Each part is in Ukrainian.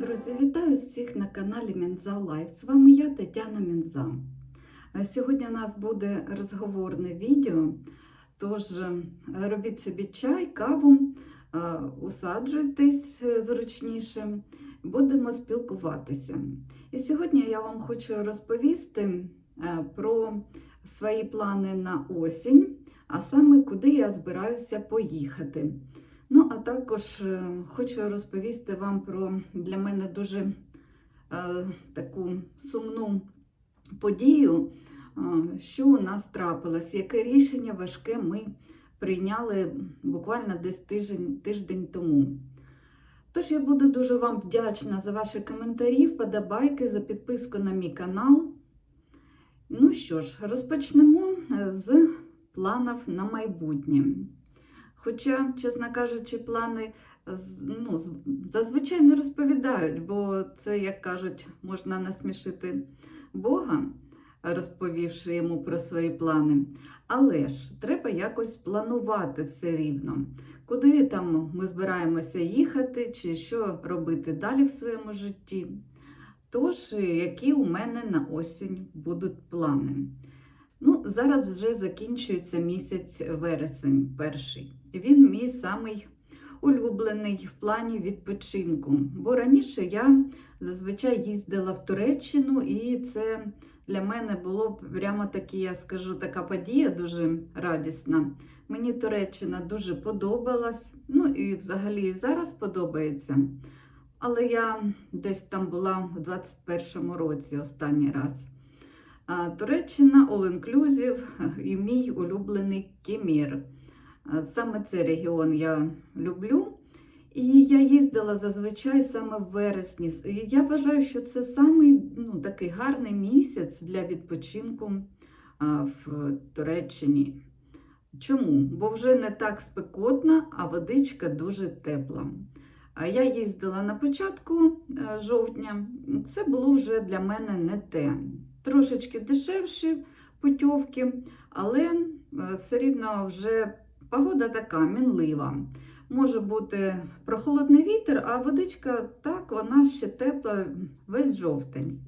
Друзі, вітаю всіх на каналі Мінза Лайф. З вами я, Тетяна Мінза. Е, Сьогодні у нас буде розговорне відео, тож е, робіть собі чай, каву, е, усаджуйтесь зручніше, будемо спілкуватися. І сьогодні я вам хочу розповісти про свої плани на осінь, а саме куди я збираюся поїхати. Ну, а також е, хочу розповісти вам про для мене дуже е, таку сумну подію, е, що у нас трапилось, яке рішення важке ми прийняли буквально десь тиждень, тиждень тому. Тож я буду дуже вам вдячна за ваші коментарі, вподобайки, за підписку на мій канал. Ну що ж, розпочнемо е, з планів на майбутнє. Хоча, чесно кажучи, плани ну, зазвичай не розповідають, бо це, як кажуть, можна насмішити Бога, розповівши йому про свої плани. Але ж треба якось планувати все рівно, куди там ми збираємося їхати, чи що робити далі в своєму житті. Тож, які у мене на осінь будуть плани? Ну, зараз вже закінчується місяць вересень, перший. Він мій самий улюблений в плані відпочинку. Бо раніше я зазвичай їздила в Туреччину, і це для мене було прямо такі, я скажу, така подія дуже радісна. Мені Туреччина дуже подобалась. Ну і взагалі зараз подобається. Але я десь там була в 21-му році останній раз. Туреччина All Inclusive і мій улюблений Кемір. Саме цей регіон я люблю. І я їздила зазвичай саме в вересні. Я вважаю, що це самий ну, такий гарний місяць для відпочинку в Туреччині. Чому? Бо вже не так спекотна, а водичка дуже тепла. Я їздила на початку е, жовтня, це було вже для мене не те. Трошечки дешевші путівки, але е, все рівно вже погода така мінлива. Може бути прохолодний вітер, а водичка так, вона ще тепла весь жовтень.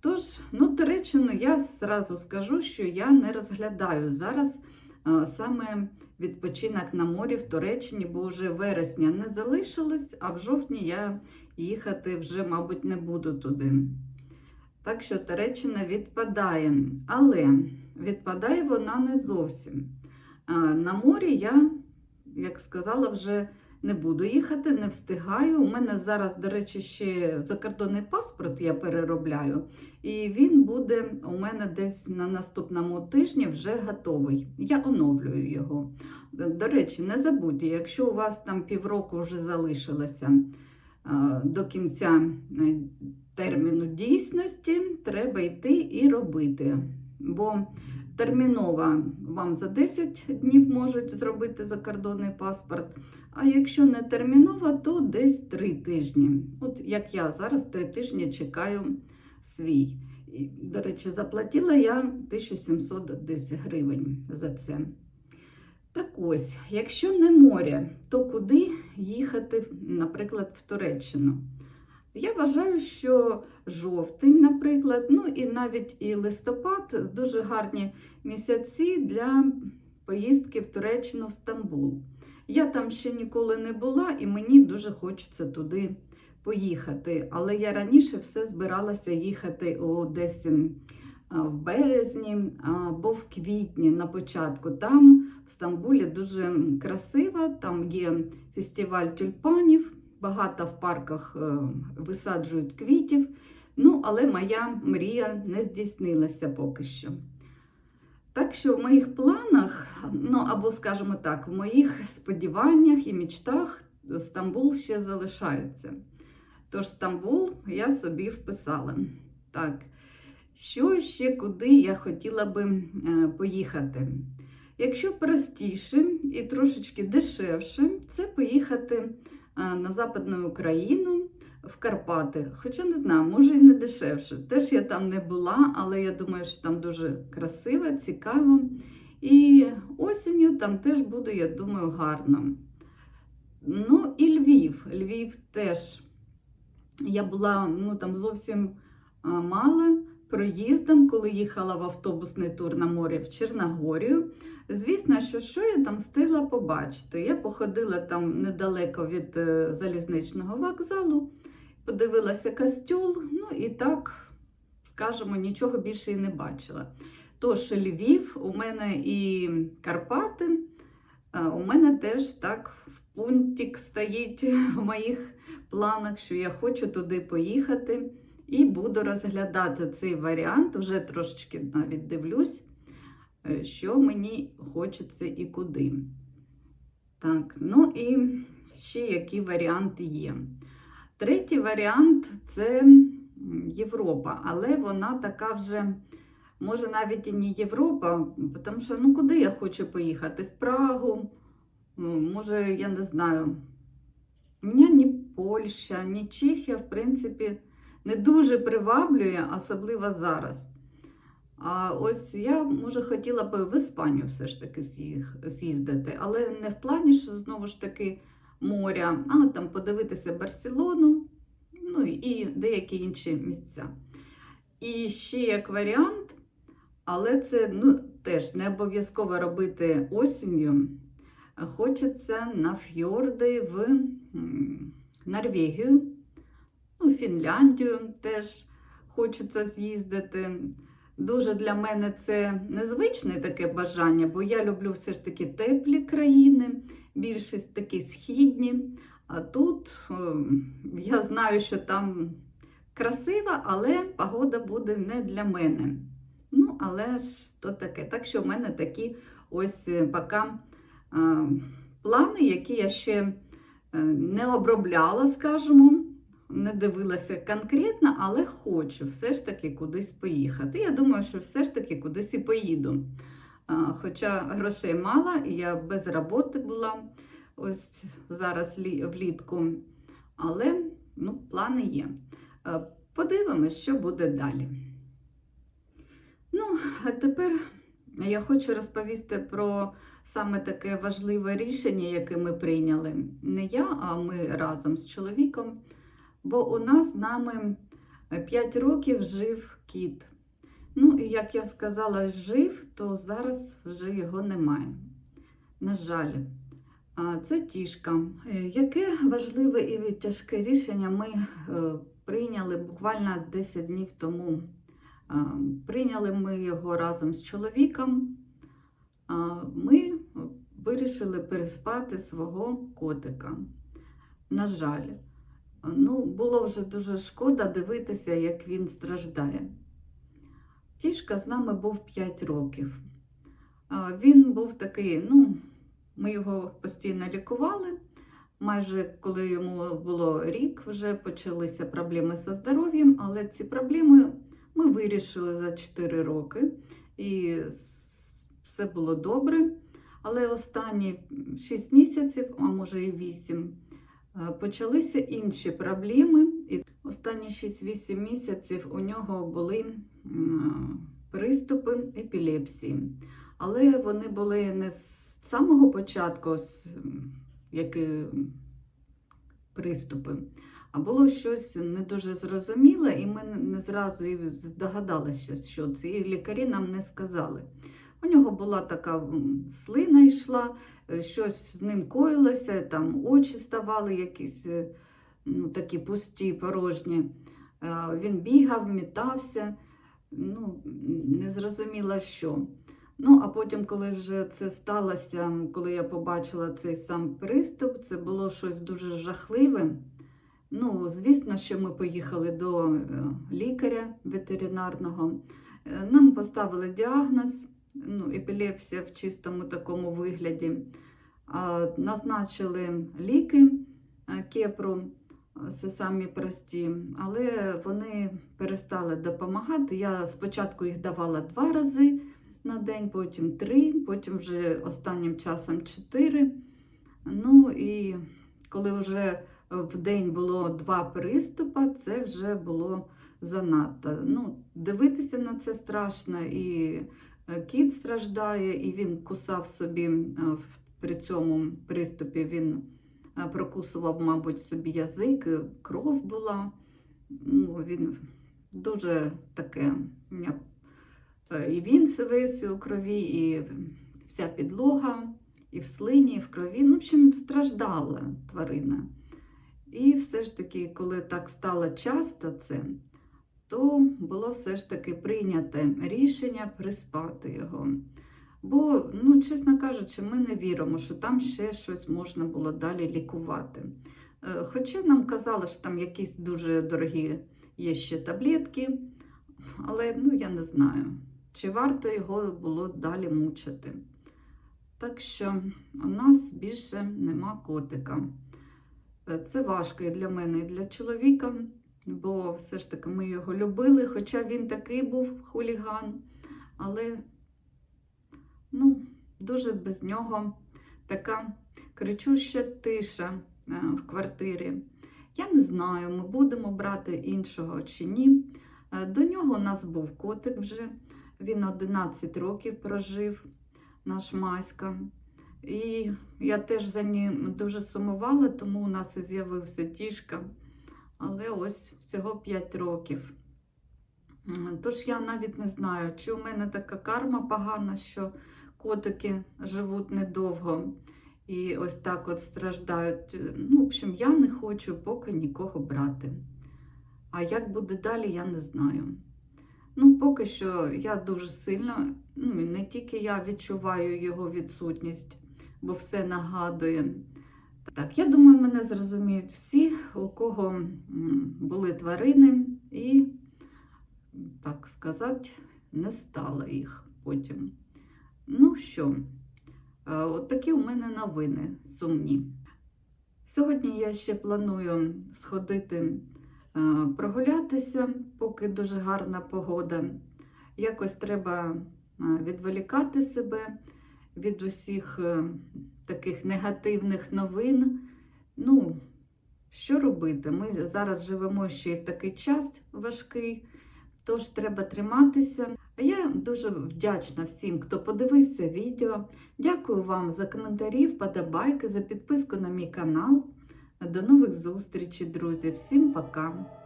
Тож, ну, Туреччину я зразу скажу, що я не розглядаю зараз а, саме відпочинок на морі в Туреччині, бо вже вересня не залишилось, а в жовтні я їхати вже, мабуть, не буду туди. Так що Туреччина відпадає. Але відпадає вона не зовсім. А, На морі я, як сказала, вже не буду їхати, не встигаю. У мене зараз, до речі, ще закордонний паспорт я переробляю, і він буде у мене десь на наступному тижні вже готовий. Я оновлюю його. До речі, не забудьте, якщо у вас там півроку вже залишилося до кінця е, терміну дійсності, треба йти і робити. Бо терміново вам за 10 днів можуть зробити закордонний паспорт. А якщо не терміново, то десь 3 тижні. От як я зараз 3 тижні чекаю свій. До речі, заплатила я 1700 десь гривень за це. Так ось, якщо не море, то куди їхати, наприклад, в Туреччину? Я вважаю, що жовтень, наприклад, ну і навіть і листопад дуже гарні місяці для поїздки в Туреччину в Стамбул. Я там ще ніколи не була, і мені дуже хочеться туди поїхати. Але я раніше все збиралася їхати у десь в березні або в квітні на початку. Там в Стамбулі дуже красиво, там є фестиваль тюльпанів, багато в парках е, висаджують квітів. Ну, але моя мрія не здійснилася поки що. Так що в моїх планах, ну або, скажімо так, в моїх сподіваннях і мечтах Стамбул ще залишається. Тож Стамбул я собі вписала. Так, що ще куди я хотіла би е, поїхати? Якщо простіше і трошечки дешевше, це поїхати на Западну Україну в Карпати. Хоча не знаю, може і не дешевше. Теж я там не була, але я думаю, що там дуже красиво, цікаво. І осінню там теж буде, я думаю, гарно. Ну і Львів. Львів теж я була ну, там зовсім мала проїздом, коли їхала в автобусний тур на море в Чорногорію. Звісно, що що я там встигла побачити. Я походила там недалеко від е, залізничного вокзалу, подивилася костюл, ну і так, скажімо, нічого більше і не бачила. Тож Львів, у мене і Карпати, е, у мене теж так в пунктик стоїть в моїх планах, що я хочу туди поїхати. І буду розглядати цей варіант, вже трошечки навіть дивлюсь, е, що мені хочеться і куди. Так, ну і ще які варіанти є. Третій варіант це Європа, але вона така вже, може, навіть і не Європа, тому що ну куди я хочу поїхати? В Прагу, може, я не знаю. Мене ні Польща, ні Чехія, в принципі, не дуже приваблює, особливо зараз. А ось я, може, хотіла б в Іспанію все ж таки з'їздити, але не в плані ж знову ж таки моря, а там подивитися Барселону, ну і деякі інші місця. І ще як варіант, але це ну, теж не обов'язково робити осінню. Хочеться на фьорди в Норвегію, Фінляндію теж хочеться з'їздити. Дуже для мене це незвичне таке бажання, бо я люблю все ж таки теплі країни, більшість такі східні. А тут е, я знаю, що там красиво, але погода буде не для мене. Ну, але ж то таке. Так що в мене такі ось е, поки е, плани, які я ще не обробляла, скажімо не дивилася конкретно, але хочу все ж таки кудись поїхати. Я думаю, що все ж таки кудись і поїду. Хоча грошей мало, і я без роботи була ось зараз влітку. Але ну, плани є. Подивимось, що буде далі. Ну, а тепер я хочу розповісти про саме таке важливе рішення, яке ми прийняли. Не я, а ми разом з чоловіком. Бо у нас з нами 5 років жив кіт. Ну, і як я сказала, жив, то зараз вже його немає. На жаль, це тішка. Е, Яке важливе і тяжке рішення ми е, прийняли буквально 10 днів тому. Прийняли ми його разом з чоловіком. Ми вирішили переспати свого котика. На жаль. Ну, було вже дуже шкода дивитися, як він страждає. Тішка з нами був 5 років. Він був такий, ну, ми його постійно лікували. Майже коли йому було рік, вже почалися проблеми зі здоров'ям, але ці проблеми ми вирішили за 4 роки, і все було добре. Але останні 6 місяців, а може і 8, Е, Почалися інші проблеми, і останні 6-8 місяців у нього були приступи епілепсії. Але вони були не з самого початку, які приступи, а було щось не дуже зрозуміле, і ми не зразу і здогадалися, що це. І лікарі нам не сказали. У нього була така слина йшла, е, щось з ним коїлося, там очі ставали якісь е, ну, такі пусті, порожні. Е, Він бігав, мітався, ну, не зрозуміла що. Ну, а потім, коли вже це сталося, коли я побачила цей сам приступ, це було щось дуже жахливе. Ну, звісно, що ми поїхали до лікаря ветеринарного. Нам поставили діагноз, ну, епілепсія в чистому такому вигляді. Назначили ліки е, кепру, е, це самі прості, але вони перестали допомагати. Я спочатку їх давала два рази на день, потім три, потім вже останнім часом чотири. Ну і коли вже в день було два приступи, це вже було занадто. Ну, дивитися на це страшно, і кіт страждає, і він кусав собі е, при цьому приступі, він е, прокусував, мабуть, собі язик, кров була. ну, він дуже таке. е, І він весь у крові, і вся підлога, і в слині, і в крові. Ну, в общем, страждала тварина. І все ж таки, коли так стало часто це, то було все ж таки прийняте рішення приспати його. Бо, ну, чесно кажучи, ми не віримо, що там ще щось можна було далі лікувати. Е, Хоча нам казали, що там якісь дуже дорогі є ще таблетки, але ну, я не знаю, чи варто його було далі мучити. Так що у нас більше нема котика. Е, Це важко і для мене, і для чоловіка, бо все ж таки ми його любили, хоча він такий був хуліган, але ну, дуже без нього така кричуща тиша е, в квартирі. Я не знаю, ми будемо брати іншого чи ні. Е, До нього у нас був котик вже. Він 11 років прожив, наш Маська. І я теж за ним дуже сумувала, тому у нас і з'явився тішка. Але ось всього 5 років. Тож я навіть не знаю, чи у мене така карма погана, що котики живуть недовго і ось так от страждають. Ну, в общем, я не хочу поки нікого брати. А як буде далі, я не знаю. Ну, поки що я дуже сильно, ну і не тільки я відчуваю його відсутність, бо все нагадує. Так, я думаю, мене зрозуміють всі, у кого були тварини, і, так сказати, не стало їх потім. Ну що, е, от такі у мене новини сумні. Сьогодні я ще планую сходити е, прогулятися, поки дуже гарна погода. Якось треба е, відволікати себе від усіх таких негативних новин. Ну, що робити? Ми зараз живемо ще й в такий час важкий, тож треба триматися. А я дуже вдячна всім, хто подивився відео. Дякую вам за коментарі, вподобайки, за підписку на мій канал. До нових зустрічей, друзі. Всім пока!